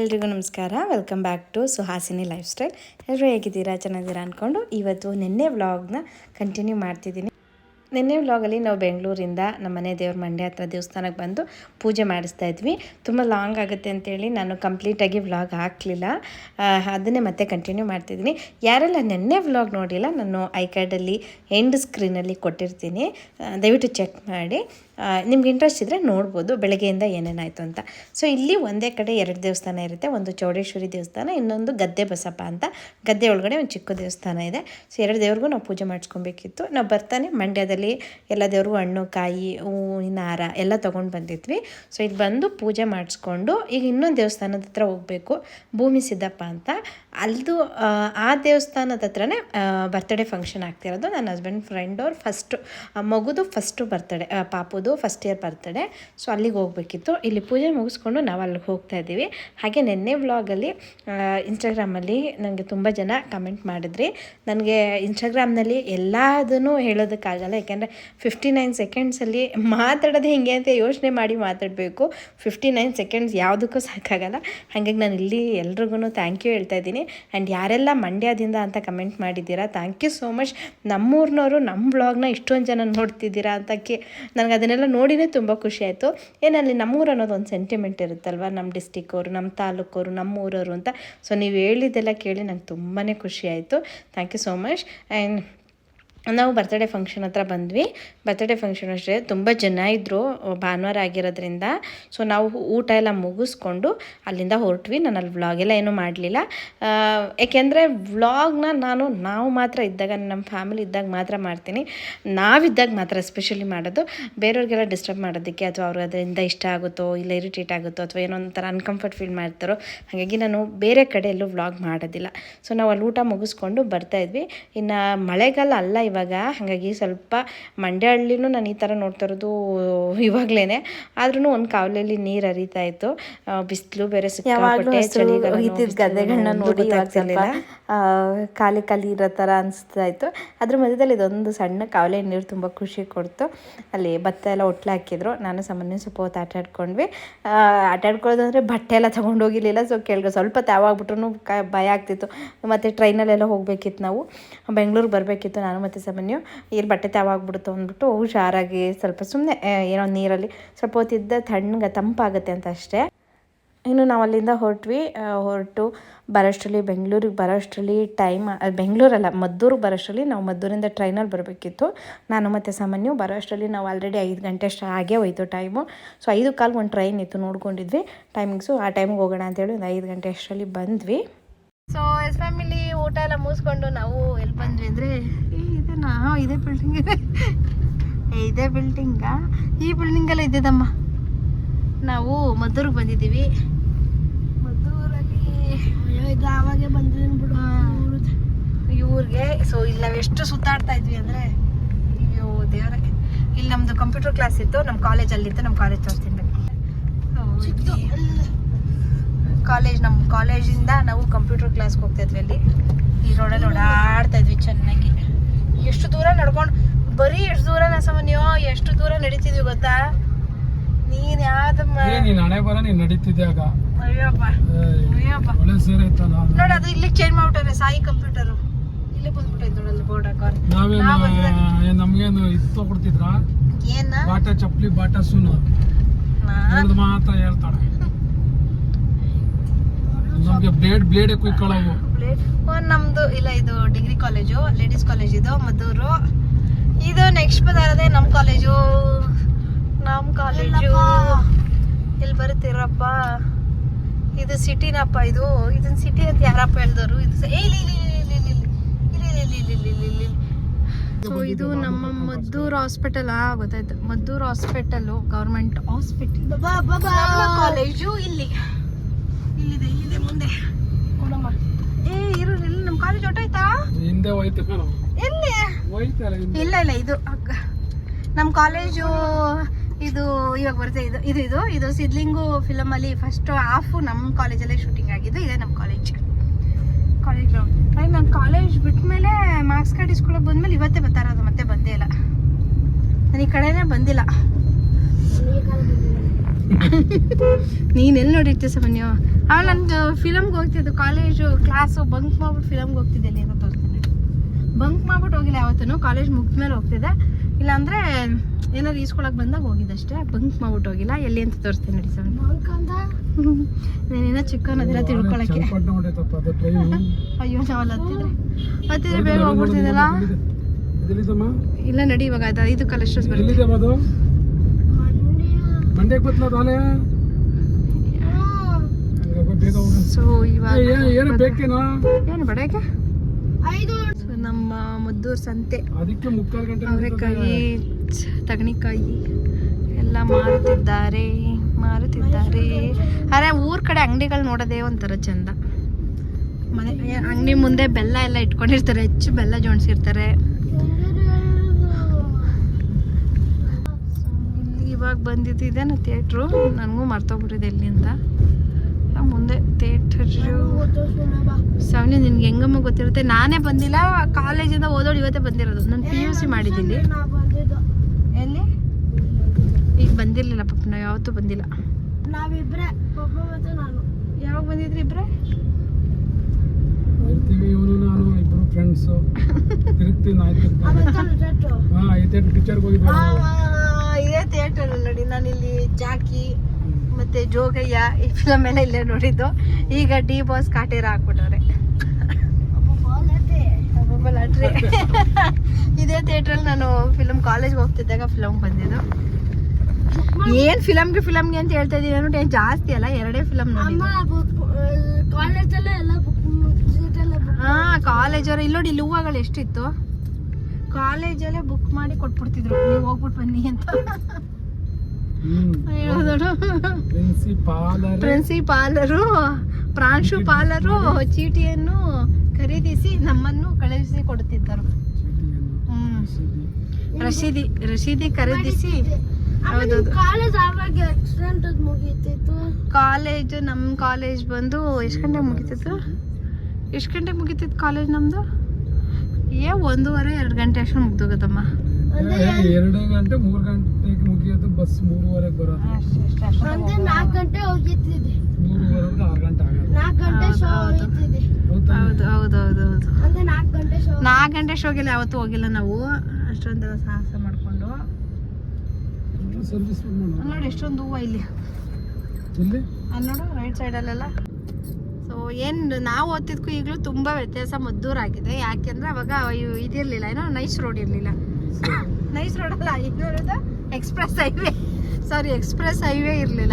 ಎಲ್ರಿಗೂ ನಮಸ್ಕಾರ. Welcome back to Suhasini lifestyle ಎಲ್ಲರೂ ಹೇಗಿದ್ದೀರಾ? ಚೆನ್ನಾಗಿದ್ದೀರಾ ಅಂದ್ಕೊಂಡು ಇವತ್ತು ನಿನ್ನೆ ವ್ಲಾಗ್ನ ಕಂಟಿನ್ಯೂ ಮಾಡ್ತಿದ್ದೀನಿ. ನಿನ್ನೆ ವ್ಲಾಗಲ್ಲಿ ನಾವು ಬೆಂಗಳೂರಿಂದ ನಮ್ಮ ಮನೆ ದೇವ್ರ ಮಂಡ್ಯ ಹತ್ರ ದೇವಸ್ಥಾನಕ್ಕೆ ಬಂದು ಪೂಜೆ ಮಾಡಿಸ್ತಾ ಇದ್ವಿ. ತುಂಬ ಲಾಂಗ್ ಆಗುತ್ತೆ ಅಂತೇಳಿ ನಾನು ಕಂಪ್ಲೀಟಾಗಿ ವ್ಲಾಗ್ ಹಾಕಲಿಲ್ಲ. ಅದನ್ನೇ ಮತ್ತೆ ಕಂಟಿನ್ಯೂ ಮಾಡ್ತಿದ್ದೀನಿ. ಯಾರೆಲ್ಲ ನಿನ್ನೆ ವ್ಲಾಗ್ ನೋಡಿಲ್ಲ, ನಾನು ಐ ಕಾರ್ಡಲ್ಲಿ ಎಂಡ್ ಸ್ಕ್ರೀನಲ್ಲಿ ಕೊಟ್ಟಿರ್ತೀನಿ. ದಯವಿಟ್ಟು ಚೆಕ್ ಮಾಡಿ. ನಿಮ್ಗೆ ಇಂಟ್ರೆಸ್ಟ್ ಇದ್ದರೆ ನೋಡ್ಬೋದು, ಬೆಳಗ್ಗೆಯಿಂದ ಏನೇನಾಯಿತು ಅಂತ. ಸೊ ಇಲ್ಲಿ ಒಂದೇ ಕಡೆ ಎರಡು ದೇವಸ್ಥಾನ ಇರುತ್ತೆ. ಒಂದು ಚೌಡೇಶ್ವರಿ ದೇವಸ್ಥಾನ, ಇನ್ನೊಂದು ಗದ್ದೆ ಬಸಪ್ಪ ಅಂತ. ಗದ್ದೆ ಒಳಗಡೆ ಒಂದು ಚಿಕ್ಕ ದೇವಸ್ಥಾನ ಇದೆ. ಸೊ ಎರಡು ದೇವ್ರಿಗೂ ನಾವು ಪೂಜೆ ಮಾಡಿಸ್ಕೊಬೇಕಿತ್ತು. ನಾವು ಬರ್ತಾನೆ ಮಂಡ್ಯದಲ್ಲಿ ಎಲ್ಲ ದೇವ್ರಿಗೂ ಹಣ್ಣು, ಕಾಯಿ, ಹೂವಿನ ಹಾರ ಎಲ್ಲ ತೊಗೊಂಡು ಬಂದಿದ್ವಿ. ಸೊ ಇಲ್ಲಿ ಬಂದು ಪೂಜೆ ಮಾಡಿಸ್ಕೊಂಡು ಈಗ ಇನ್ನೊಂದು ದೇವಸ್ಥಾನದ ಹತ್ರ ಹೋಗಬೇಕು. ಭೂಮಿ ಸಿದ್ದಪ್ಪ ಅಂತ. ಅಲ್ದು ಆ, ಆ ದೇವಸ್ಥಾನದ ಹತ್ರನೇ ಬರ್ತ್ಡೇ ಫಂಕ್ಷನ್ ಆಗ್ತಿರೋದು. ನನ್ನ ಹಸ್ಬೆಂಡ್ ಫ್ರೆಂಡ್ ಅವ್ರು ಫಸ್ಟು ಮಗುದು ಫಸ್ಟು ಬರ್ತಡೇ ಪಾಪುದು ಫಸ್ಟ್ ಇಯರ್ ಬರ್ತಡೇ ಸೊ ಅಲ್ಲಿಗೆ ಹೋಗ್ಬೇಕಿತ್ತು. ಇಲ್ಲಿ ಪೂಜೆ ಮುಗಿಸ್ಕೊಂಡು ನಾವು ಅಲ್ಲಿಗೆ ಹೋಗ್ತಾ ಇದ್ದೀವಿ. ಹಾಗೆ ನಿನ್ನೆ ವ್ಲಾಗಲ್ಲಿ ಇನ್ಸ್ಟಾಗ್ರಾಮಲ್ಲಿ ನನಗೆ ತುಂಬ ಜನ ಕಮೆಂಟ್ ಮಾಡಿದ್ರಿ. ನನಗೆ ಇನ್ಸ್ಟಾಗ್ರಾಮ್ನಲ್ಲಿ ಎಲ್ಲದನ್ನು ಹೇಳೋದಕ್ಕಾಗಲ್ಲ. ಯಾಕೆಂದರೆ ಫಿಫ್ಟಿ ನೈನ್ ಸೆಕೆಂಡ್ಸಲ್ಲಿ ಮಾತಾಡೋದು ಹೇಗೆ ಅಂತ ಯೋಚನೆ ಮಾಡಿ ಮಾತಾಡಬೇಕು. ಫಿಫ್ಟಿ ನೈನ್ ಸೆಕೆಂಡ್ಸ್ ಯಾವುದಕ್ಕೂ ಸಾಕಾಗಲ್ಲ. ಹಾಗಾಗಿ ನಾನು ಇಲ್ಲಿ ಎಲ್ರಿಗೂ ಥ್ಯಾಂಕ್ ಯು ಹೇಳ್ತಾ ಇದ್ದೀನಿ. ಆ್ಯಂಡ್ ಯಾರೆಲ್ಲ ಮಂಡ್ಯದಿಂದ ಅಂತ ಕಮೆಂಟ್ ಮಾಡಿದ್ದೀರಾ ಥ್ಯಾಂಕ್ ಯು ಸೋ ಮಚ್ ನಮ್ಮೂರಿನವರು ನಮ್ಮ ಬ್ಲಾಗ್ನ ಇಷ್ಟೊಂದು ಜನ ನೋಡ್ತಿದ್ದೀರಾ ಅಂತಕ್ಕೆ ನನಗೆ ಅದನ್ನೆಲ್ಲ ನೋಡಿನೇ ತುಂಬ ಖುಷಿ ಆಯಿತು. ಏನಲ್ಲಿ ನಮ್ಮೂರು ಅನ್ನೋದು ಒಂದು ಸೆಂಟಿಮೆಂಟ್ ಇರುತ್ತಲ್ವ? ನಮ್ಮ ಡಿಸ್ಟಿಕ್ಕವರು ನಮ್ಮ ತಾಲೂಕವರು ನಮ್ಮ ಊರವರು ಅಂತ. ಸೊ ನೀವು ಹೇಳಿದ್ದೆಲ್ಲ ಕೇಳಿ ನಂಗೆ ತುಂಬಾ ಖುಷಿ ಆಯಿತು. Thank you so much and ನಾವು ಬರ್ತ್ಡೇ ಫಂಕ್ಷನ್ ಹತ್ರ ಬಂದ್ವಿ. ಬರ್ತಡೇ ಫಂಕ್ಷನ್ ಅಷ್ಟೇ, ತುಂಬ ಜನ ಇದ್ದರು ಭಾನುವಾರ ಆಗಿರೋದ್ರಿಂದ. ಸೊ ನಾವು ಊಟ ಎಲ್ಲ ಮುಗಿಸ್ಕೊಂಡು ಅಲ್ಲಿಂದ ಹೊರಟ್ವಿ. ನಾನು ಅಲ್ಲಿ ವ್ಲಾಗೆಲ್ಲ ಏನೂ ಮಾಡಲಿಲ್ಲ. ಏಕೆಂದರೆ ವ್ಲಾಗ್ನ ನಾನು, ನಾವು ಮಾತ್ರ ಇದ್ದಾಗ ನಮ್ಮ ಫ್ಯಾಮಿಲಿ ಇದ್ದಾಗ ಮಾತ್ರ ಮಾಡ್ತೀನಿ. ನಾವಿದ್ದಾಗ ಮಾತ್ರ ಎಸ್ಪೆಷಲಿ ಮಾಡೋದು. ಬೇರೆಯವ್ರಿಗೆಲ್ಲ ಡಿಸ್ಟರ್ಬ್ ಮಾಡೋದಕ್ಕೆ ಅಥವಾ ಅವ್ರಿಗೆ ಅದರಿಂದ ಇಷ್ಟ ಆಗುತ್ತೋ, ಇಲ್ಲ ಇರಿಟೇಟ್ ಆಗುತ್ತೋ ಅಥವಾ ಏನೋ ಒಂಥರ ಅನ್ಕಂಫರ್ಟ್ ಫೀಲ್ ಮಾಡ್ತಾರೋ, ಹಾಗಾಗಿ ನಾನು ಬೇರೆ ಕಡೆ ಎಲ್ಲೂ ವ್ಲಾಗ್ ಮಾಡೋದಿಲ್ಲ. ಸೊ ನಾವು ಅಲ್ಲಿ ಊಟ ಮುಗಿಸ್ಕೊಂಡು ಬರ್ತಾಯಿದ್ವಿ ಇನ್ನು ಮಳೆಗಾಲ ಅಲ್ಲ ಇವಾಗ. ಹಾಗಾಗಿ ಸ್ವಲ್ಪ ಮಂಡ್ಯ ಹಳ್ಳಿನೂ ನಾನು ಈ ಥರ ನೋಡ್ತಾ ಇರೋದು ಇವಾಗಲೇ ಆದ್ರೂ ಒಂದು ಕಾವಲಲ್ಲಿ ನೀರು ಹರಿತಾ ಇತ್ತು. ಬಿಸಿಲು ಬೇರೆ ಸಿಕ್ಕಾಪಟ್ಟೆ ಗದ್ದೆಗಳನ್ನ ನೋಡಿ ಖಾಲಿ ಖಾಲಿ ಇರೋ ಥರ ಅನಿಸ್ತಾ ಇತ್ತು. ಅದ್ರ ಮಧ್ಯದಲ್ಲಿ ಇದೊಂದು ಸಣ್ಣ ಕಾವಲೆ ನೀರು ತುಂಬ ಖುಷಿ ಕೊಡ್ತು. ಅಲ್ಲಿ ಭತ್ತ ಎಲ್ಲ ಒಟ್ಲೆ ಹಾಕಿದ್ರು. ನಾನು ಸಾಮಾನ್ಯ ಸ್ವಲ್ಪ ಹೊತ್ತು ಆಟ ಆಡ್ಕೊಂಡ್ವಿ. ಆ, ಆಟ ಆಡ್ಕೊಳ್ಳೋದು ಅಂದರೆ ಬಟ್ಟೆ ಎಲ್ಲ ತೊಗೊಂಡು ಹೋಗಿರ್ಲಿಲ್ಲ. ಸೊ ಕೇಳಿದ್ರು ಸ್ವಲ್ಪ ತಾವಾಗ್ಬಿಟ್ರು ಭಯ ಆಗ್ತಿತ್ತು. ಮತ್ತು ಟ್ರೈನಲ್ಲೆಲ್ಲ ಹೋಗ್ಬೇಕಿತ್ತು ನಾವು. ಬೆಂಗಳೂರು ಬರಬೇಕಿತ್ತು. ನಾನು ಮತ್ತು ಸಾಮಾನ್ಯ ಇಲ್ಲಿ ಬಟ್ಟೆ ತಾವಾಗ್ಬಿಡುತ್ತೋ ಅಂದ್ಬಿಟ್ಟು ಹುಷಾರಾಗಿ ಸ್ವಲ್ಪ ಸುಮ್ಮನೆ ಏನೋ ನೀರಲ್ಲಿ ಸ್ವಲ್ಪ ಹೊತ್ತಿದ್ದ ತಣ್ಣಗೆ ತಂಪಾಗುತ್ತೆ ಅಂತ ಅಷ್ಟೇ. ಇನ್ನು ನಾವು ಅಲ್ಲಿಂದ ಹೊರಟ್ವಿ. ಹೊರಟು ಬರೋಷ್ಟರಲ್ಲಿ, ಬೆಂಗಳೂರಿಗೆ ಬರೋಷ್ಟರಲ್ಲಿ ಟೈಮ್ ಬೆಂಗಳೂರಲ್ಲ ಮದ್ದೂರಿಗೆ ಬರೋಷ್ಟರಲ್ಲಿ ನಾವು ಮದ್ದೂರಿಂದ ಟ್ರೈನಲ್ಲಿ ಬರಬೇಕಿತ್ತು. ನಾನು ಮತ್ತು ಸಾಮಾನ್ಯ ಬರೋಷ್ಟರಲ್ಲಿ ನಾವು ಆಲ್ರೆಡಿ ಐದು ಗಂಟೆ ಅಷ್ಟು ಆಗೇ ಹೋಯ್ತು ಟೈಮು. ಸೊ, ಐದು ಕಾಲ್ಗೆ ಒಂದು ಟ್ರೈನ್ ಇತ್ತು ನೋಡ್ಕೊಂಡಿದ್ವಿ. ಟೈಮಿಂಗ್ಸು ಆ ಟೈಮಿಗೆ ಹೋಗೋಣ ಅಂತೇಳಿ ಒಂದು ಐದು ಗಂಟೆ ಅಷ್ಟರಲ್ಲಿ ಬಂದ್ವಿ. ಸೊ ಎಸ್ ಫ್ಯಾಮಿಲಿ ಊಟ ಎಲ್ಲ ಮುಗಿಸ್ಕೊಂಡು ನಾವು ಎಲ್ಲಿ ಬಂದ್ವಿ ಅಂದರೆ ಇದನ್ನ ಇದೇ ಬಿಲ್ಡಿಂಗ್ ಇದೆ. ಬಿಲ್ಡಿಂಗಾ ಈ ಬಿಲ್ಡಿಂಗೆಲ್ಲ ಇದ್ದಿದ್ದಮ್ಮ ನಾವು ಮದ್ದೂರಿಗೆ ಬಂದಿದ್ದೀವಿ. ಮದ್ದೂರಲ್ಲಿ ಆವಾಗೆ ಬಂದಿದ್ದೀನಿ ಬಿಡು ಇವ್ರಿಗೆ ಸೊ ಇಲ್ಲಿ ನಾವು ಎಷ್ಟು ಸುತ್ತಾಡ್ತಾ ಇದ್ವಿ ಅಂದರೆ ಅಯ್ಯೋ ದೇವರೇ. ಇಲ್ಲಿ ನಮ್ಮದು ಕಂಪ್ಯೂಟರ್ ಕ್ಲಾಸ್ ಇತ್ತು ನಮ್ಮ ಕಾಲೇಜ್ ಅಲ್ಲಿತ್ತು ನಮ್ಮ ಕಾಲೇಜ್ ತೋರಿಸ್ತೀನಿ ಕಾಲೇಜ್ ನಮ್ಮ ಕಾಲೇಜಿಂದ ನಾವು ಕಂಪ್ಯೂಟರ್ ಕ್ಲಾಸ್ಗೆ ಹೋಗ್ತಾ ಇದ್ವಿ ಅಲ್ಲಿ. ಈ ರೋಡಲ್ಲಿ ಓಡಾಡ್ತಾ ಇದ್ವಿ ಚೆನ್ನಾಗಿ. ಎಷ್ಟು ದೂರ ನಡ್ಕೊಂಡು ಬರೀ ಎಷ್ಟು ದೂರ ಸಾಮಾನ್ಯ ಎಷ್ಟು ದೂರ ನಡೀತಿದ್ವಿ ಗೊತ್ತಾ? ನೀನ್ ಯಾವ್ದು ನೀನು ಹಣೆ ಬರ ನೀನ್ ನಡೀತಿದ್ಯಾಗ ಅಯ್ಯಪ್ಪ ಅಯ್ಯಪ್ಪ. ಒಳ್ಳೆ ಸೀರೆ ನೋಡ ಅದು ಇಲ್ಲಿ ಚೇಂಜ್ ಮಾಡ್ಬಿಟ್ಟಾರೆ ಸಾಯಿ ಕಂಪ್ಯೂಟರ್ ಇಲ್ಲೇ ಬಂದ್ಬಿಟ್ಟೈತೆ ನೋಡಲ್ಲಿ ಬೋರ್ಡ್ ಹಾಕೋರ್ ನಾವೇನು ನಮ್ಗೇನು ಇದು ತಗೊಡ್ತಿದ್ರ? ಏನ? ಬಾಟ ಚಪ್ಪಲಿ ಬಾಟ ಸುನು. ಮಾತ್ರ ಹೇಳ್ತಾಳೆ. ನಮಗೆ ಬ್ಲೇಡ್ ಬ್ಲೇಡ್ ಕ್ವಿಕ್ ನಮ್ದು ಇಲ್ಲ ಇದು ಡಿಗ್ರಿ ಕಾಲೇಜು ಲೇಡೀಸ್ ಕಾಲೇಜ್ ಇದು ಮದ್ದೂರು. ಇದು ನೆಕ್ಸ್ಟ್ ಬರೋದೇ ನಮ್ಮ ಕಾಲೇಜು ನಮ್ಮ ಕಾಲೇಜು ಇಲ್ಲಿ ಬರುತ್ತಿರಪ್ಪ? ಇದು ಸಿಟಿನಪ್ಪ ಇದು. ಇದನ್ನ ಸಿಟಿ ಅಂತ ಯಾರಪ್ಪ ಹೇಳ್ದವರು ಇದು ಸೊ ಇದು ನಮ್ಮ ಮದ್ದೂರು ಹಾಸ್ಪಿಟಲ್ ಆ? ಗೊತ್ತಾಯ್ತು. Maddur hospital government hospital college ಇಲ್ಲಿ. ಇಲ್ಲಿದೆ ಇಲ್ಲಿದೆ ಮುಂದೆ. ಏ ಇರು ಇಲ್ಲಿ ನಮ್ಮ ಕಾಲೇಜ್ ಹೊಟ್ಟೋಯ್ತಾ ಹಿಂದೆ ಹೋಯ್ತು ಎಲ್ಲಿ? ಹೋಯ್ತಲ್ಲ ಇಲ್ಲ ಇಲ್ಲ ಇದು ಅಕ್ಕ. ನಮ್ಮ ಕಾಲೇಜು ಇದು ಇವಾಗ ಬರುತ್ತೆ ಇದು ಇದು ಇದು ಇದು ಸಿದ್ಲಿಂಗು ಫಿಲಮ್ ಅಲ್ಲಿ ಫಸ್ಟ್ ಹಾಫು ನಮ್ಮ ಕಾಲೇಜಲ್ಲೇ ಶೂಟಿಂಗ್ ಆಗಿದ್ದು ಇದೆ ನಮ್ಮ ಕಾಲೇಜ್. ಕಾಲೇಜ್ ಗ್ರೌಂಡ್ ನಮ್ಮ ಕಾಲೇಜ್ ಬಿಟ್ಮೇಲೆ ಮಾರ್ಕ್ಸ್ ಕಾರ್ಡ್ ಇಸ್ಕೊಳಕ್ ಬಂದ್ಮೇಲೆ ಇವತ್ತೇ ಬರ್ತಾ ಇರೋದು ಮತ್ತೆ ಬಂದೇ ಇಲ್ಲ. ನಾನು ಈ ಕಡೆನೇ ಬಂದಿಲ್ಲ. ನೀನು ಎಲ್ಲಿ ನೋಡಿರ್ತೀಯ ಸಾಮಾನ್ಯ ಆಮೇಲೆ ನಂದು ಫಿಲಮ್ಗೆ ಹೋಗ್ತಿದ್ದು ಕಾಲೇಜು ಕ್ಲಾಸು ಬಂಕ್ ಮಾಡ್ಬಿಟ್ಟು ಫಿಲಮ್ಗೆ ಹೋಗ್ತಿದ್ದೆ ಅಲ್ಲಿ ಏನೋ ತೋರಿಸ್ತೀನಿ ಬಂಕ್ ಮಾಡ್ಬಿಟ್ಟು ಹೋಗಿಲ್ಲ ಯಾವತ್ತೂ ಕಾಲೇಜ್ ಮುಗಿದ್ಮೇಲೆ ಹೋಗ್ತಿದ್ದೆ. ಇಲ್ಲಾಂದ್ರೆ ಏನಾದ್ರು ಈಸ್ಕೊಳಕ್ ಬಂದಾಗ ಹೋಗಿದ್ದಷ್ಟೇ ಬಂಕ್ ಮಾಡ್ಬಿಟ್ಟು ಹೋಗಿಲ್ಲ. ಎಲ್ಲಿ ಅಂತ ತೋರಿಸ್ತೀನಿ ನೋಡಿ ಸಾಮಾನ್ಯ ನೀನೇನೋ ಚಿಕ್ಕವನ್ ಅದಿಲ್ಲ ತಿಳ್ಕೊಳಕ್ಕೆ. ಅಯ್ಯೋ ನಾವಲ್ಲಿ ಹತ್ತಿದ್ರೆ. ಹತ್ತಿದ್ರೆ ಬೇಗ ಹೋಗ್ಬಿಡ್ತಿದ್ದಲ್ಲ? ಇಲ್ಲ ನಡಿ ಇವಾಗ ಅದು ಐದು ಕಲೆಕ್ಷನ್ಸ್ ಬರುತ್ತೆ. ಮಂಡ್ಯಕ್ಕೆ ಆಲೆ ಬೇಗ ಹೋಗ ಸೊ ಇವಾಗ ಏನು ಬೇಕೇನೋ ಏನು ಬಡಕ್ಕೆ ಸೊ ನಮ್ಮ ಮದ್ದೂರ್ ಸಂತೆ ಅದಕ್ಕೆ ಮುಕ್ಕಾಲು ಗಂಟೆ ಅವರೆಕಾಯಿ ತಗಣಿಕಾಯಿ ಎಲ್ಲ ಮಾರುತ್ತಿದ್ದಾರೆ ಮಾರುತ್ತಿದ್ದಾರೆ ಅರೆ ಊರ್ ಕಡೆ ಅಂಗಡಿಗಳು ನೋಡೋದೇ ಒಂಥರ ಚಂದ. ಮನೆ ಅಂಗಡಿ ಮುಂದೆ ಬೆಲ್ಲ ಎಲ್ಲ ಇಟ್ಕೊಂಡಿರ್ತಾರೆ ಹೆಚ್ಚು ಬೆಲ್ಲ ಜೋಡಿಸಿರ್ತಾರೆ. ಇವಾಗ ಬಂದಿದ್ದು ಇದೇನು ಥಿಯೇಟ್ರು ನನಗೂ ಮರ್ತೋಗ್ಬಿಟ್ಟಿದೆ ಎಲ್ಲಿ ಅಂತ ಆ ಮುಂದೆ ಥಿಯೇಟ್ರು ಸವನಿ ನಿನ್ಗೆ ಹೆಂಗಮ್ಮ ಗೊತ್ತಿರುತ್ತೆ? ನಾನೇ ಬಂದಿಲ್ಲ. ಕಾಲೇಜಿಂದ ಓದೋಳು ಇವತ್ತೇ ಬಂದಿರೋದು. ನಾನು ಪಿ ಯು ಸಿ ಮಾಡಿದ್ದೀನಿ. ಎಲ್ಲಿ? ಈಗ ಬಂದಿರಲಿಲ್ಲ ಪಾಪ. ನಾವು ಯಾವತ್ತೂ ಬಂದಿಲ್ಲ. ನಾವಿಬ್ರೆ. ನಾನು. ಯಾವಾಗ ಬಂದಿದ್ರಿ ಇಬ್ರೆ? ಇರ್ತೀವಿ ಇವನು ನಾನು ಇಬ್ರು ಫ್ರೆಂಡ್ಸು ತಿರುಗ್ತೀವಿ ನಾಯ್ತು ಹಾ ಐತೆ ಥಿಯೇಟರ್ ನೋಡಿ ನಾನು ಇಲ್ಲಿ ಜಾಕಿ ಮತ್ತೆ ಜೋಗಯ್ಯ ಈ ಫಿಲಮ್ ಎಲ್ಲ ಇಲ್ಲೇ ನೋಡಿದ್ದು. ಈಗ ಡಿ ಬಾಸ್ ಕಾಟೇರ ಹಾಕ್ಬಿಟ್ಟವ್ರೆ. ಇದೇ ಥಿಯೇಟ್ರಲ್ಲಿ ನಾನು ಫಿಲಮ್ ಕಾಲೇಜ್ಗೆ ಹೋಗ್ತಿದ್ದಾಗ ಫಿಲಮ್ ಬಂದಿದ್ದು. ಏನ್ ಫಿಲಮ್ಗೆ ಫಿಲಮ್ಗೆ ಅಂತ ಹೇಳ್ತಾ ಇದೀನಿ ನಾನು ಏನ್ ಜಾಸ್ತಿ ಅಲ್ಲ ಎರಡೇ ಫಿಲಮ್ ನೋಡಿ ಕಾಲೇಜಲ್ಲೇ ಹಾ ಕಾಲೇಜ್ ಅವ್ರ ಇಲ್ಲಿ ನೋಡಿ ಇಲ್ಲಿ ಹೂವಗಳು ಎಷ್ಟಿತ್ತು? ಕಾಲೇಜಲ್ಲೇ ಬುಕ್ ಮಾಡಿ ಕೊಟ್ಬಿಡ್ತಿದ್ರು. ನೀವು ಹೋಗ್ಬಿಟ್ಟು ಬನ್ನಿ ಅಂತ. ಪ್ರಿನ್ಸಿಪಾಲರು ಪ್ರಾಂಶುಪಾಲರು ಚೀಟಿಯನ್ನು ಖರೀದಿಸಿ ನಮ್ಮನ್ನು ಕಳುಹಿಸಿ ಕೊಡುತ್ತಿದ್ದರು. ರಶೀದಿ ರಶೀದಿ ಖರೀದಿಸಿ ಕಾಲೇಜ್ ಆವಾಗ ಆಕ್ಸಿಡೆಂಟ್ ಮುಗೀತಿತ್ತು. ಕಾಲೇಜ್ ನಮ್ಮ ಕಾಲೇಜ್ ಬಂದು ಎಷ್ಟು ಗಂಟೆಗೆ ಮುಗಿತಿತ್ತು? ಎಷ್ಟು ಗಂಟೆಗೆ ಮುಗಿತಿತ್ತು ಕಾಲೇಜ್ ನಮ್ಮದು ಏ ಒಂದೂವರೆ ಎರಡು ಗಂಟೆ ಅಷ್ಟು ಮುಗ್ದೋಗತ್ತಮ್ಮ. ಎರಡು ಗಂಟೆ ಮೂರು ಗಂಟೆಗೆ ಮುಗಿಯೋದು ಬಸ್ ಮೂರುವರೆಗೆ ಬರೋದು. ಅಂದ್ರೆ ನಾಲ್ಕು ಗಂಟೆ ಹೋಗಿತ್ತಿದೆ ಮೂರುವರೆಗೆ ಆರು ಗಂಟೆ ಆಗೋದು. ನಾಲ್ಕು ಗಂಟೆ ಹೌದು, ಶೋ ಹೌದು. ಹೋಗಿತ್ತಿದೆ ಹೌದು ಹೌದು. ಹೌದು ಹೌದು ಅಂದ್ರೆ ನಾಲ್ಕು ಗಂಟೆ ಶೋ ನಾಲ್ಕು ಗಂಟೆ ಶೋಗೆಲ್ಲ ಯಾವತ್ತೂ ಹೋಗಿಲ್ಲ ನಾವು. ಅಷ್ಟೊಂದೆಲ್ಲ ಸಾಹಸ ಮಾಡಿಕೊಂಡು. ನೋಡಿ ಎಷ್ಟೊಂದು ಹೂವು ಇಲ್ಲಿ. ಇಲ್ಲಿ ಅಲ್ಲಿ ನೋಡು ರೈಟ್ ಸೈಡಲ್ಲೆಲ್ಲ ಏನು ನಾವು ಓದ್ತಿದ್ಕು ಈಗಲೂ ತುಂಬ ವ್ಯತ್ಯಾಸ ಮದ್ದೂರಾಗಿದೆ. ಯಾಕೆಂದ್ರೆ ಅವಾಗ ಇದಿರಲಿಲ್ಲ. ಏನೋ ನೈಸ್ ರೋಡ್ ಇರಲಿಲ್ಲ. ನೈಸ್ ರೋಡ್ ಅಲ್ಲ ಇನ್ನೊಂದು express highway. Sorry, express highway ಇರಲಿಲ್ಲ.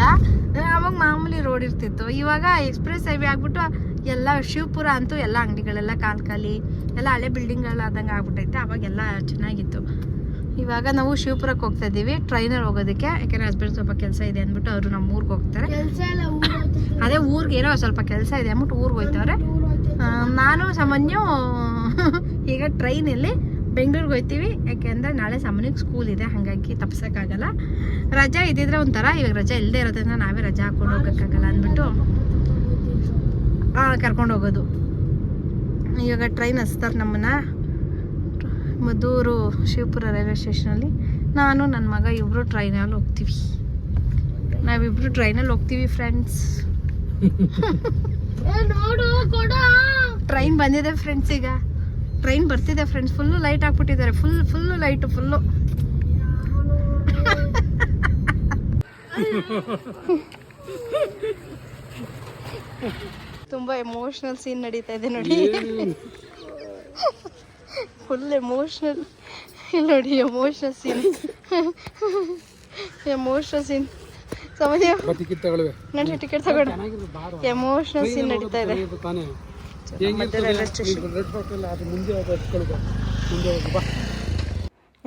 ಅವಾಗ ಮಾಮೂಲಿ ರೋಡ್ ಇರ್ತಿತ್ತು. ಇವಾಗ ಎಕ್ಸ್ಪ್ರೆಸ್ ಹೈವೇ ಆಗ್ಬಿಟ್ಟು ಎಲ್ಲ ಶಿವಪುರ ಅಂತೂ ಎಲ್ಲ ಅಂಗಡಿಗಳೆಲ್ಲ ಕಾಲ್ ಖಾಲಿ, ಎಲ್ಲ ಹಳೆ ಬಿಲ್ಡಿಂಗ್ಗಳಾದಂಗೆ ಆಗ್ಬಿಟ್ಟೈತೆ. ಅವಾಗೆಲ್ಲ ಚೆನ್ನಾಗಿತ್ತು. ಇವಾಗ ನಾವು ಶಿವಪುರಕ್ಕೆ ಹೋಗ್ತಾ ಇದ್ದೀವಿ. ಟ್ರೈನಲ್ಲಿ ಹೋಗೋದಕ್ಕೆ, ಯಾಕೆಂದ್ರೆ ಹಸ್ಬೆಂಡ್ ಸ್ವಲ್ಪ ಕೆಲಸ ಇದೆ ಅಂದ್ಬಿಟ್ಟು ಅವರು ನಮ್ಮ ಊರಿಗೆ ಹೋಗ್ತಾರೆ ಕೆಲಸ ಎಲ್ಲ ಊರ್ ಹೋಗ್ತಿತ್ತು. ಅದೇ ಊರಿಗೆ ಏನೋ ಸ್ವಲ್ಪ ಕೆಲಸ ಇದೆ ಅಂದ್ಬಿಟ್ಟು ಊರಿಗೆ ಹೋಯ್ತವ್ರೆ. ನಾನು, ಸಾಮಾನ್ಯ, ಈಗ ಟ್ರೈನಲ್ಲಿ ಬೆಂಗಳೂರಿಗೆ ಹೋಗ್ತೀವಿ ಯಾಕೆಂದರೆ ನಾಳೆ ಸಾಮಾನ್ಯಕ್ಕೆ ಸ್ಕೂಲ್ ಇದೆ, ಹಾಗಾಗಿ ತಪ್ಸೋಕ್ಕಾಗಲ್ಲ. ರಜಾ ಇದ್ದಿದ್ರೆ ಒಂಥರ, ಇವಾಗ ರಜಾ ಇಲ್ಲದೆ ಇರೋದ್ರಿಂದ ನಾವೇ ರಜಾ ಹಾಕೊಂಡು ಹೋಗೋಕ್ಕಾಗಲ್ಲ ಅಂದ್ಬಿಟ್ಟು ಕರ್ಕೊಂಡು ಹೋಗೋದು. ಇವಾಗ ಟ್ರೈನ್ ಹಚ್ತಾರೆ ನಮ್ಮನ್ನ. ಮದ್ದೂರು ಶಿವಪುರ ರೈಲ್ವೆ ಸ್ಟೇಷನಲ್ಲಿ. ನಾನು ನನ್ನ ಮಗ ಇಬ್ಬರು ಟ್ರೈನಲ್ಲಿ ಹೋಗ್ತೀವಿ. ನಾವಿಬ್ಬರು ಟ್ರೈನಲ್ಲಿ ಹೋಗ್ತೀವಿ ಫ್ರೆಂಡ್ಸ್ ಟ್ರೈನ್ ಬಂದಿದೆ ಫ್ರೆಂಡ್ಸ್ ಈಗ. ಟ್ರೈನ್ ಬರ್ತಿದೆ ಫ್ರೆಂಡ್ಸ್ ಫುಲ್ಲು ಲೈಟ್ ಹಾಕ್ಬಿಟ್ಟಿದ್ದಾರೆ ಫುಲ್ ಫುಲ್ಲು ಲೈಟು ಫುಲ್ಲು ತುಂಬಾ ಎಮೋಷನಲ್ ಸೀನ್ ನಡೀತಾ ಇದೆ ನೋಡಿ. ಫುಲ್ ಎಮೋಷನಲ್ ನೋಡಿ ಎಮೋಷನಲ್ ಸೀನ್ ಎಮೋಷನಲ್ ಸೀನ್ ಸಮಯ ಟಿಕೆಟ್ ತಗೊಳ್ಳಿ ನೋಡಿ ಟಿಕೆಟ್ ತಗೊಳ್ಳಿ ಎಮೋಷನಲ್ ಸೀನ್ ನಡೀತಾ ಇದೆ. ತಾನೇ. ರೈಲ್ವೆ ಸ್ಟೇಷನ್ ಮುಂದೆ ಮುಂದೆ ಬಾ.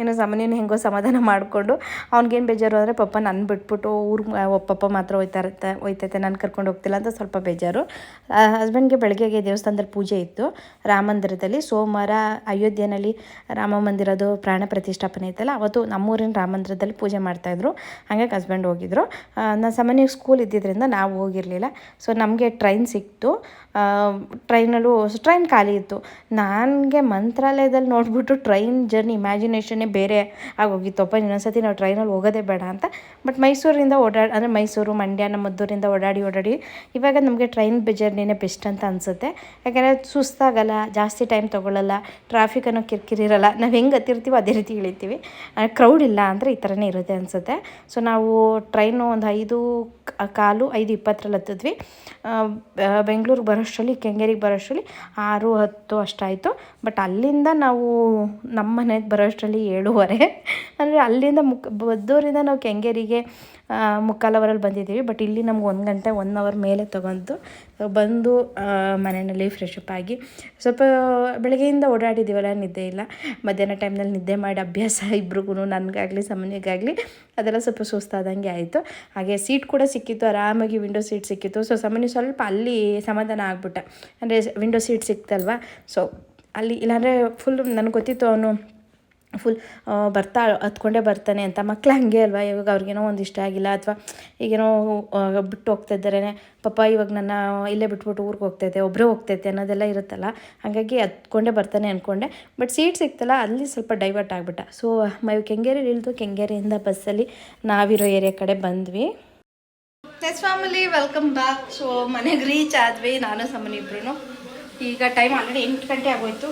ಏನೋ ಸಾಮಾನ್ಯನ ಹೆಂಗೋ ಸಮಾಧಾನ ಮಾಡಿಕೊಂಡು, ಅವ್ನಿಗೇನು ಬೇಜಾರು ಅಂದರೆ ಪಪ್ಪ ನನ್ನ ಬಿಟ್ಬಿಟ್ಟು ಊರು ಪಪ್ಪ ಮಾತ್ರ ಹೋಯ್ತಾ ಇರುತ್ತೆ, ಹೋಯ್ತೈತೆ, ನಾನು ಕರ್ಕೊಂಡು ಹೋಗ್ತಿಲ್ಲ ಅಂತ ಸ್ವಲ್ಪ ಬೇಜಾರು. ಹಸ್ಬೆಂಡ್ಗೆ ಬೆಳಗ್ಗೆಗೆ ದೇವಸ್ಥಾನದಲ್ಲಿ ಪೂಜೆ ಇತ್ತು, ರಾಮ ಮಂದಿರದಲ್ಲಿ. ಸೋಮವಾರ ಅಯೋಧ್ಯೆಯಲ್ಲಿ ರಾಮ ಮಂದಿರದು ಪ್ರಾಣ ಪ್ರತಿಷ್ಠಾಪನೆ ಇತ್ತಲ್ಲ, ಅವತ್ತು ನಮ್ಮೂರಿನ ರಾಮ ಮಂದಿರದಲ್ಲಿ ಪೂಜೆ ಮಾಡ್ತಾಯಿದ್ರು ಹಾಗಾಗಿ ಹಸ್ಬೆಂಡ್ ಹೋಗಿದ್ರು. ನಾನು ಸಾಮಾನ್ಯ ಸ್ಕೂಲ್ ಇದ್ದಿದ್ದರಿಂದ ನಾವು ಹೋಗಿರಲಿಲ್ಲ. ಸೊ ನಮಗೆ ಟ್ರೈನ್ ಸಿಕ್ತು. ಟ್ರೈನಲ್ಲೂ ಟ್ರೈನ್ ಖಾಲಿ ಇತ್ತು. ನನಗೆ ಮಂತ್ರಾಲಯದಲ್ಲಿ ನೋಡಿಬಿಟ್ಟು ಟ್ರೈನ್ ಜರ್ನಿ ಇಮ್ಯಾಜಿನೇಷನ್ನೇ ಬೇರೆ ಆಗೋಗಿತ್ತಪ್ಪ ಇನ್ನೊಂದ್ಸತಿ ನಾವು ಟ್ರೈನಲ್ಲಿ ಹೋಗೋದೇ ಬೇಡ ಅಂತ. ಬಟ್ ಮೈಸೂರಿಂದ ಓಡಾಡಿ ಅಂದರೆ ಮೈಸೂರು, ಮಂಡ್ಯ, ನಮ್ಮ ಮದ್ದೂರಿಂದ ಓಡಾಡಿ ಓಡಾಡಿ, ಇವಾಗ ನಮಗೆ ಟ್ರೈನ್ ಜರ್ನಿನೇ ಬೆಸ್ಟ್ ಅಂತ ಅನಿಸುತ್ತೆ. ಯಾಕೆಂದರೆ ಸುಸ್ತಾಗಲ್ಲ, ಜಾಸ್ತಿ ಟೈಮ್ ತೊಗೊಳ್ಳಲ್ಲ ಟ್ರಾಫಿಕ್ ಅನ್ನೋ ಕಿರಿಕಿರಿ ಇರಲ್ಲ. ನಾವು ಹೆಂಗೆ ಹತ್ತಿರ್ತೀವೋ ಅದೇ ರೀತಿ ಇಳಿತೀವಿ. ಕ್ರೌಡ್ ಇಲ್ಲ ಅಂದರೆ ಈ ಥರನೇ ಇರುತ್ತೆ ಅನಿಸುತ್ತೆ. ಸೊ ನಾವು ಟ್ರೈನು ಒಂದು ಐದು ಕಾಲು ಐದು ಇಪ್ಪತ್ತರಲ್ಲಿ ಹತ್ತಿದ್ವಿ. ಬೆಂಗಳೂರಿಗೆ ಬರೋಷ್ಟರಲ್ಲಿ, ಕೆಂಗೇರಿಗೆ ಬರೋಷ್ಟರಲ್ಲಿ ಆರು ಹತ್ತು ಅಷ್ಟಾಯಿತು. ಬಟ್ ಅಲ್ಲಿಂದ ನಾವು ನಮ್ಮ ಮನೆಗೆ ಬರೋಷ್ಟರಲ್ಲಿ ಏಳುವರೆ. ಅಂದರೆ ಅಲ್ಲಿಂದ ಮುಕ್, ಬದ್ದೂರಿಂದ ನಾವು ಕೆಂಗೇರಿಗೆ ಮುಕ್ಕಾಲವರಲ್ಲಿ ಬಂದಿದ್ದೀವಿ. ಬಟ್ ಇಲ್ಲಿ ನಮ್ಗೆ ಒಂದು ಗಂಟೆ ಒನ್ ಅವರ್ ಮೇಲೆ ತೊಗೊಂತು ಬಂದು ಮನೆಯಲ್ಲಿ ಫ್ರೆಶ್ ಅಪ್ ಆಗಿ ಸ್ವಲ್ಪ ಬೆಳಗ್ಗೆಯಿಂದ ಓಡಾಡಿದ್ದೀವಲ್ಲ ನಿದ್ದೆ ಇಲ್ಲ. ಮಧ್ಯಾಹ್ನ ಟೈಮ್ನಲ್ಲಿ ನಿದ್ದೆ ಮಾಡಿ ಅಭ್ಯಾಸ ಇಬ್ರಿಗೂ ನನಗಾಗಲಿ, ಸಮನಿಗಾಗಲಿ, ಅದೆಲ್ಲ ಸ್ವಲ್ಪ ಸುಸ್ತಾದಂಗೆ ಆಯಿತು. ಹಾಗೆ ಸೀಟ್ ಕೂಡ ಸಿಕ್ಕಿತ್ತು, ಆರಾಮಾಗಿ ವಿಂಡೋ ಸೀಟ್ ಸಿಕ್ಕಿತ್ತು. ಸೊ ಸಾಮಾನ್ಯ ಸ್ವಲ್ಪ ಅಲ್ಲಿ ಸಮಾಧಾನ ಆಗ್ಬಿಟ್ಟ. ಅಂದರೆ ವಿಂಡೋ ಸೀಟ್ ಸಿಕ್ತಲ್ವಾ? ಸೊ ಅಲ್ಲಿ ಇಲ್ಲಾಂದರೆ ಫುಲ್ ನನಗೆ ಗೊತ್ತಿತ್ತು ಅವನು ಫುಲ್ ಬರ್ತಾ ಹತ್ಕೊಂಡೇ ಬರ್ತಾನೆ ಅಂತ ಮಕ್ಳು ಹಂಗೆ ಅಲ್ವಾ? ಇವಾಗ ಅವ್ರಿಗೇನೋ ಒಂದು ಇಷ್ಟ ಆಗಿಲ್ಲ ಅಥವಾ ಈಗೇನೋ ಬಿಟ್ಟು ಹೋಗ್ತಾ ಇದ್ದಾರೆ ಪಾಪ ಇವಾಗ ನನ್ನ, ಇಲ್ಲೇ ಬಿಟ್ಬಿಟ್ಟು ಊರಿಗೆ ಹೋಗ್ತೈತೆ ಒಬ್ಬರೇ ಹೋಗ್ತೈತೆ ಅನ್ನೋದೆಲ್ಲ ಇರುತ್ತಲ್ಲ? ಹಾಗಾಗಿ ಹತ್ಕೊಂಡೇ ಬರ್ತಾನೆ ಅಂದ್ಕೊಂಡೆ ಬಟ್ ಸೀಟ್ ಸಿಕ್ತಲ್ಲ, ಅಲ್ಲಿ ಸ್ವಲ್ಪ ಡೈವರ್ಟ್ ಆಗಿಬಿಟ್ಟ. ಸೊ ಮೈ ಕೆಂಗೇರಿ ಇಳಿದು ಕೆಂಗೇರಿಯಿಂದ ಬಸ್ಸಲ್ಲಿ ನಾವಿರೋ ಏರಿಯಾ ಕಡೆ ಬಂದ್ವಿ. Yes family welcome back so ಮನೆಗೆ ರೀಚ್ ಆದ್ವಿ, ನಾನು ಸಮನಿಬ್ರು ಈಗ ಟೈಮ್ ಆಲ್ರೆಡಿ ಎಂಟು ಗಂಟೆ ಆಗೋಯ್ತು.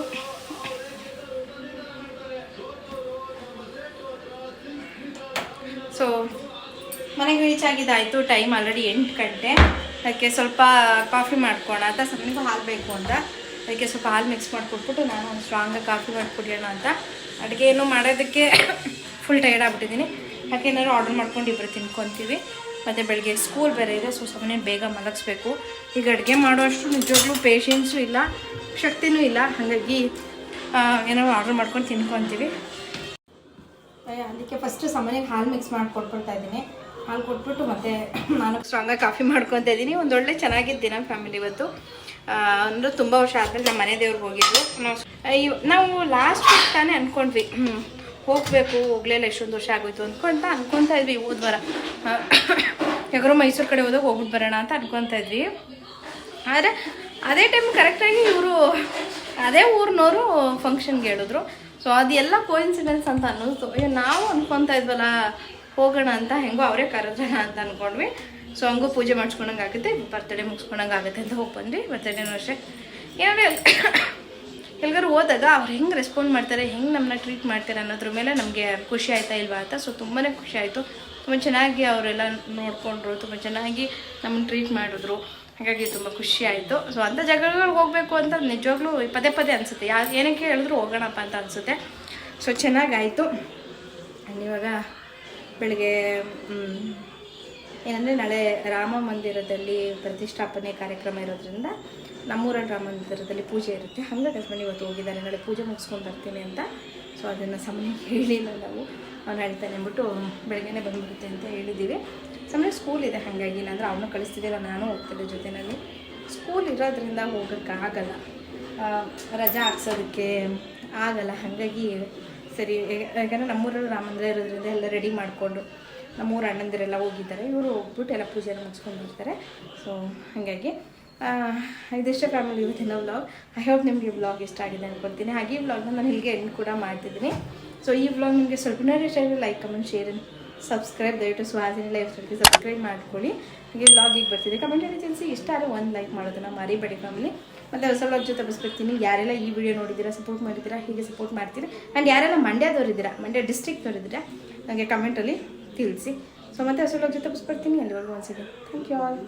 ಸೊ ಮನೆಗೆ ರೀಚ್ ಆಗಿದ್ದಾಯಿತು. ಟೈಮ್ ಆಲ್ರೆಡಿ ಎಂಟು ಗಂಟೆ. ಅದಕ್ಕೆ ಸ್ವಲ್ಪ ಕಾಫಿ ಮಾಡ್ಕೋಣ ಅಂತ ಸಮನಿಗೂ ಹಾಲು ಬೇಕು ಅಂತ. ಅದಕ್ಕೆ ಸ್ವಲ್ಪ ಹಾಲು ಮಿಕ್ಸ್ ಮಾಡಿಕೊಟ್ಬಿಟ್ಟು ನಾನು ಒಂದು ಸ್ಟ್ರಾಂಗಾಗಿ ಕಾಫಿ ಮಾಡಿಕೊಡೋಣ ಅಂತ. ಅಡುಗೆ ಏನು ಮಾಡೋದಕ್ಕೆ ಫುಲ್ ಟೈರ್ಡ್ ಆಗ್ಬಿಟ್ಟಿದ್ದೀನಿ. ಯಾಕೆ ಏನಾದ್ರು ಆರ್ಡರ್ ಮಾಡ್ಕೊಂಡು ಇಬ್ಬರು ತಿನ್ಕೊತೀವಿ. ಮತ್ತು ಬೆಳಗ್ಗೆ ಸ್ಕೂಲ್ ಬೇರೆ ಇದೆ ಸೊ ಸುಮ್ಮನೆ ಬೇಗ ಮಲಗಿಸ್ಬೇಕು. ಈಗ ಅಡುಗೆ ಮಾಡುವಷ್ಟು ನಿಜವಾಗ್ಲೂ ಪೇಷನ್ಸು ಇಲ್ಲ, ಶಕ್ತಿನೂ ಇಲ್ಲ. ಹಾಗಾಗಿ ಏನಾದ್ರು ಆರ್ಡರ್ ಮಾಡ್ಕೊಂಡು ತಿನ್ಕೊತೀವಿ. ಅದಕ್ಕೆ ಫಸ್ಟ್ ಸಾಮಾನ್ಯ ಹಾಲು ಮಿಕ್ಸ್ ಮಾಡಿ ಕೊಟ್ಬಿಡ್ತಾ ಇದ್ದೀನಿ. ಹಾಲು ಕೊಟ್ಬಿಟ್ಟು ಮತ್ತೆ ನಾನು ಸ್ಟ್ರಾಂಗಾಗಿ ಕಾಫಿ ಮಾಡ್ಕೊತಾ ಇದ್ದೀನಿ. ಒಂದು ಒಳ್ಳೆ ನಮ್ಮ ಫ್ಯಾಮಿಲಿ ಇವತ್ತು. ಅಂದರೆ ತುಂಬ ವರ್ಷ ಆದ್ಮೇಲೆ ನಮ್ಮ ಮನೆ ದೇವ್ರಿಗೆ ಹೋಗಿದ್ದು ನಾವು ನಾವು ಲಾಸ್ಟ್ ವೀಕ್ ತಾನೇ ಅಂದ್ಕೊಂಡ್ವಿ ಹೋಗಬೇಕು, ಹೋಗ್ಲಿಲ್ಲ ಎಷ್ಟೊಂದು ವರ್ಷ ಆಗೋಯ್ತು ಅಂದ್ಕೊಂತ ಅನ್ಕೊತಾ ಇದ್ವಿ ಹೋದ ವಾರ. ಯಾಕಂದ್ರೆ ಮೈಸೂರು ಕಡೆ ಹೋದಾಗ ಹೋಗ್ಬಿಟ್ಟು ಬರೋಣ ಅಂತ ಅನ್ಕೊತಾ ಇದ್ವಿ. ಆದರೆ, ಅದೇ ಟೈಮ್ ಕರೆಕ್ಟಾಗಿ ಇವರು, ಅದೇ ಊರಿನವರು ಫಂಕ್ಷನ್ಗೆ ಹೇಳಿದ್ರು. ಸೊ ಅದೆಲ್ಲ ಕೋಇನ್ಸಿಡೆನ್ಸ್ ಅಂತ ಅನ್ನಿಸ್ತು. ಅಯ್ಯೋ, ನಾವು ಅನ್ಕೊತಾ ಇದ್ವಲ್ಲ, ಹೋಗೋಣ ಅಂತ ಹೆಂಗೋ ಅವರೇ ಕರೆದ್ರಣ ಅಂತ ಅಂದ್ಕೊಂಡ್ವಿ ಸೊ ಹಂಗೂ ಪೂಜೆ ಮಾಡಿಸ್ಕೊಂಡಂಗೆ ಆಗುತ್ತೆ ಬರ್ತಡೇ ಮುಗಿಸ್ಕೊಂಡಂಗೆ ಆಗುತ್ತೆ ಅಂತ ಹೋಗಿ ಬಂದ್ವಿ. ಬರ್ತಡೇನೂ ಅಷ್ಟೇ ಏನಾದ್ರೆ, ಎಲ್ಗಾರು ಹೋದಾಗ ಅವ್ರು ಹೆಂಗೆ ರೆಸ್ಪಾಂಡ್ ಮಾಡ್ತಾರೆ, ಹೆಂಗೆ ನಮ್ಮನ್ನ ಟ್ರೀಟ್ ಮಾಡ್ತಾರೆ ಅನ್ನೋದ್ರ ಮೇಲೆ ನಮಗೆ ಖುಷಿ ಆಯ್ತಾ ಇಲ್ವಾ ಅಂತ ಸೊ ತುಂಬಾ ಖುಷಿ ಆಯಿತು. ತುಂಬ ಚೆನ್ನಾಗಿ ಅವರೆಲ್ಲ ನೋಡಿಕೊಂಡ್ರು, ತುಂಬ ಚೆನ್ನಾಗಿ ನಮ್ಮನ್ನ ಟ್ರೀಟ್ ಮಾಡಿದ್ರು. ಹಾಗಾಗಿ ತುಂಬ ಖುಷಿ ಆಯಿತು. ಸೊ ಅಂಥ ಜಾಗಗಳಿಗೆ ಹೋಗಬೇಕು ಅಂತ ನಿಜವಾಗ್ಲೂ ಪದೇ ಪದೇ ಅನಿಸುತ್ತೆ. ಯಾ ಏನಕ್ಕೆ ಹೇಳಿದ್ರು ಹೋಗೋಣಪ್ಪ ಅಂತ ಅನಿಸುತ್ತೆ. ಸೊ ಚೆನ್ನಾಗಾಯಿತು. ಇವಾಗ ಬೆಳಗ್ಗೆ ಏನಂದರೆ ನಾಳೆ ರಾಮ ಮಂದಿರದಲ್ಲಿ ಪ್ರತಿಷ್ಠಾಪನೆ ಕಾರ್ಯಕ್ರಮ ಇರೋದ್ರಿಂದ ನಮ್ಮೂರಲ್ಲಿ ರಾಮ ಮಂದಿರದಲ್ಲಿ ಪೂಜೆ ಇರುತ್ತೆ. ಹಂಗೆ ಹಸ್ಬೆಂಡ್ ಇವತ್ತು ಹೋಗಿದ್ದಾರೆ. ನಾಳೆ ಪೂಜೆ ಮುಗಿಸ್ಕೊಂಡು ಬರ್ತೀನಿ ಅಂತ. ಸೊ ಅದನ್ನು ಸಮಯ ಹೇಳಿಲ್ಲ ನಾವು ಅವ್ನು ಹೇಳ್ತಾನೆ ಅಂದ್ಬಿಟ್ಟು ಬೆಳಗ್ಗೆನೇ ಬಂದ್ಬಿಡುತ್ತೆ ಅಂತ ಹೇಳಿದ್ದೀವಿ. ಸಮಯ ಸ್ಕೂಲ್ ಇದೆ ಹಾಗಾಗಿ, ಇಲ್ಲಾಂದ್ರೆ ಅವನು ಕಳಿಸ್ತಿದ್ದಿಲ್ಲ, ನಾನು ಹೋಗ್ತಿದ್ದೆ ಜೊತೆಯಲ್ಲಿ ಸ್ಕೂಲ್ ಇರೋದ್ರಿಂದ ಹೋಗೋಕ್ಕಾಗಲ್ಲ ಆಗಲ್ಲ. ರಜಾ ಹಾಕ್ಸೋದಕ್ಕೆ ಆಗಲ್ಲ. ಹಾಗಾಗಿ ಸರಿ ಯಾಕೆ- ಯಾಕಂದರೆ ನಮ್ಮೂರಲ್ಲಿ ರಾಮ ಮಂದಿರ ಇರೋದ್ರಿಂದ ಎಲ್ಲ ರೆಡಿ ಮಾಡಿಕೊಂಡು ನಮ್ಮೂರ ಅಣ್ಣಂದಿರೆಲ್ಲ ಹೋಗಿದ್ದಾರೆ. ಇವರು ಹೋಗ್ಬಿಟ್ಟು ಎಲ್ಲ ಪೂಜೆ ಮುಗಿಸ್ಕೊಂಡು ಬರ್ತಾರೆ. ಸೊ ಹಾಗಾಗಿ ಇದಿಷ್ಟೇ ಫ್ಯಾಮಿಲಿ ಇವತ್ತಿನ ವ್ಲಾಗ್ ಐ ಹೋಪ್ ನಿಮಗೆ ವ್ಲಾಗ್ ಇಷ್ಟ ಆಗಿದೆ ಅನ್ಕೊತೀನಿ. ಹಾಗೆ ಈ ವ್ಲಾಗ್ನ ನಾನು ಹೀಗೆ ಎಂಡ್ ಕೂಡ ಮಾಡ್ತಿದ್ದೀನಿ. ಸೊ ಈ ವ್ಲಾಗ್ ನಿಮಗೆ ಸ್ವಲ್ಪ ಇಷ್ಟ ಆಗಿದೆ ಲೈಕ್ ಕಮೆಂಟ್ ಶೇರ್ ಸಬ್ಸ್ಕ್ರೈಬ್ ದಯವಿಟ್ಟು ಸುಹಾಸಿನಿ ಲೈಫ್ ಸ್ಟೈಲ್ಗೆ ಸಬ್ಸ್ಕ್ರೈಬ್ ಮಾಡ್ಕೊಳ್ಳಿ. ಹಾಗೆ ವ್ಲಾಗಿಗೆ ಬರ್ತಿದೆ. ಕಮೆಂಟಲ್ಲಿ ತಿಳಿಸಿ. ಇಷ್ಟ ಆದರೆ ಒಂದು ಲೈಕ್ ಮಾಡೋದನ್ನ ಮರಿಬೇಡಿ ಫ್ಯಾಮಿಲಿ ಮತ್ತು ಹೊಸ ವ್ಲಾಗ್ ಜೊತೆ ಬಸ್ಬಿಡ್ತೀನಿ ಯಾರೆಲ್ಲ ಈ ವಿಡಿಯೋ ನೋಡಿದ್ದೀರಾ ಸಪೋರ್ಟ್ ಮಾಡಿದ್ದೀರಾ, ಹೀಗೆ ಸಪೋರ್ಟ್ ಮಾಡ್ತೀರಾ? ಆ್ಯಂಡ್ ಯಾರೆಲ್ಲ ಮಂಡ್ಯದವರಿದ್ದೀರಾ ಮಂಡ್ಯ ಡಿಸ್ಟ್ರಿಕ್ದವರಿದ್ದೀರಾ ನನಗೆ ಕಮೆಂಟಲ್ಲಿ ತಿಳಿಸಿ. ಸೊ ಮತ್ತೆ ಹೊಸ ವ್ಲಾಗ್ ಜೊತೆ ಬಸ್ಬಿಡ್ತೀನಿ ಎಲ್ಲರಿಗೂ ಒಂದ್ಸಿದೆ ಥ್ಯಾಂಕ್ ಯು ಆಲ್